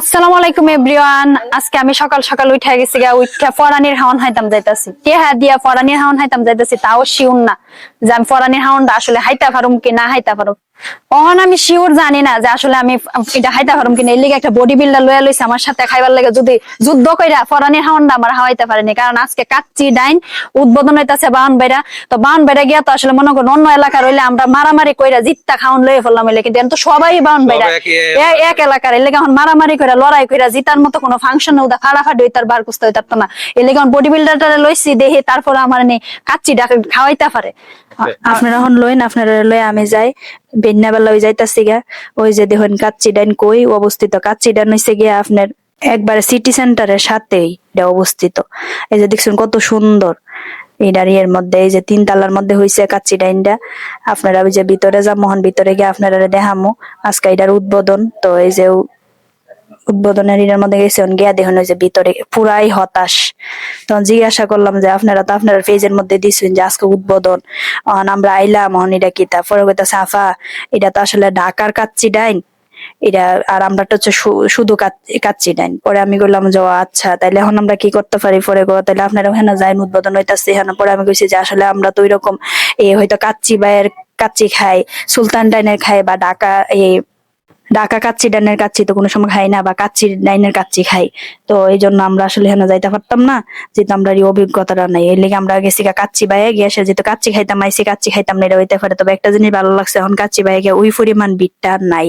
আসসালামু আলাইকুম, এভরিওয়ান। আজকে আমি সকাল সকাল উঠে গেছি গা, উঠে ফরানির হাওন হাইতাম যাইতাছি। কে হ্যাঁ দিয়া ফরানির হাওন হাইতাম যাইতাছি, তাও শিউন না। যে আমি ফরানির হাওনটা আসলে হাইতা পারুম কি না হাইতা পারুম। অহন আমি শিওর জানি না যে আসলে আমি এটা হাইতা পারুম কিনা। এর লিগে একটা বডি বিল্ডার লয়ে লইছে আমার সাথে খাইবার লাগে যদি যুদ্ধ কইরা ফরানির হাওনটা আমার হাওয়াইতে পারেনি। কারণ আজকে কাচ্চি ডাইন উদ্বোধন হইতাছে বাউন বাইরা তো বাউন বাইরা গিয়া তো আসলে মনে করুন অন্য এলাকা রইলে আমরা মারামারি কইরা জিত্তা খাওন লয়ে ফেললাম এলে কিন্তু তো সবাই বাউন বাইরা এক এলাকার। এর লেগে এখন মারামারি করে লড়াই করে জিতার মতো কোনো ফাংশন উদা ফাড়াফাড়ি হইতার বার কুস্তা হইতার না। এর লেগে বডি বিল্ডারটা লইছি দেখি তারপরে আমার নে কাচ্চি ডাক খাওয়াইতে পারে। আপনারা এখন লইন, আপনারা লই আমি যাই। বেন্না বেলা ওই যাইতাছি গা ওই যে দেখুন, কাচ্চি ডাইন কই অবস্থিত। কাচ্চি ডাইন হইছে গিয়া আপনার একবারে সিটি সেন্টারের সাথেই এটা অবস্থিত। এই যে দেখছেন কত সুন্দর। এই এর মধ্যে, এই যে তিন তালার মধ্যে হইছে কাচ্চি ডাইনটা। আপনারা ওই যে ভিতরে যা মোহন ভিতরে গিয়ে আপনারা দেখামো। আজকে এটার উদ্বোধন, তো এই যে উদ্বোধনের এর মধ্যে গেছে গিয়া দেখুন যে ভিতরে পুরাই হতাশ। তখন জিজ্ঞাসা করলাম যে, আপনারা তো আপনার মধ্যে যে আজকে উদ্বোধন। আমরা আইলাম এটা কি তারপরে সাফা এটা তো আসলে ঢাকার কাচ্চি ডাইন। এটা, আর আমরা তো হচ্ছে শুধু কাচ- কাচ্চি ডাইন। পরে আমি বললাম যে আচ্ছা তাইলে এখন আমরা কি করতে পারি? পরে গো তাইলে আপনারা ওখানে যাইন, উদ্বোধন হইতাছে এখানে। পরে আমি কইছি যে, আসলে আমরা তো ওইরকম এ হয়তো কাচ্চি বাইয়ের কাচ্চি খাই, সুলতান ডাইনের খাই বা ঢাকা এই ঢাকা কাচ্চি ডাইনের কাচ্চি তো কোনো সময় খাই না, বা কাচ্চি ডাইনের কাচ্চি খাই। তো এই জন্য আমরা আসলে এখানে যাইতে পারতাম না, যেহেতু আমরা এই অভিজ্ঞতাটা নাই। এর লেগে আমরা গেছি কাচ্চি বাইয়ে গিয়ে সে যেহেতু কাচ্চি খাইতাম, আইসি কাচ্চি খাইতাম না এটা হইতে পারে। তবে একটা জিনিস ভালো লাগছে, এখন কাচ্চি বাইয়ে গিয়ে ওই পরিমাণ ভিড়টা নাই।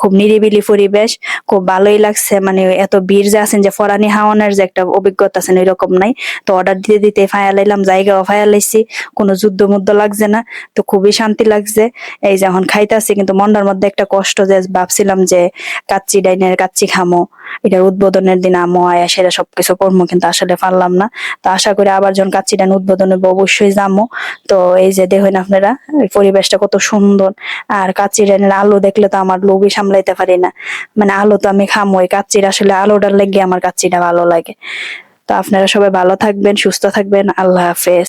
খুব নিরিবিলি পরিবেশ, খুব ভালোই লাগছে মানে এত বীর যে আছেন যে ফরানি হাওয়ানের যে একটা অভিজ্ঞতা আছেন এরকম নাই। তো অর্ডার দিতে দিতে ফায়া লাইলাম জায়গাও ফায়া লাইছি কোনো যুদ্ধ মুদ্ধ লাগছে না। তো খুবই শান্তি লাগছে। এই যে এখন খাইতেছি, কিন্তু মনটার মধ্যে একটা কষ্ট যে ভাবছিলাম যে কাচ্চি ডাইনের কাচ্চি খামো, এটার উদ্বোধনের দিন আমো আয়া সেটা সবকিছু করব কিন্তু আসলে পারলাম না। তো আশা করি আবার যখন কাচ্চি ডাইন উদ্বোধন অবশ্যই যাব তো এই যে দেখেন আপনারা, পরিবেশটা কত সুন্দর। আর কাচ্চি ডাইনের আলো দেখলে তো আমার লোভই সামলাইতে পারি না। মানে আলো তো আমি খামো এই কাচ্চির আসলে আলোটার লেগে আমার কাচ্চিটা ভালো লাগে। তো আপনারা সবাই ভালো থাকবেন, সুস্থ থাকবেন, আল্লাহ হাফেজ।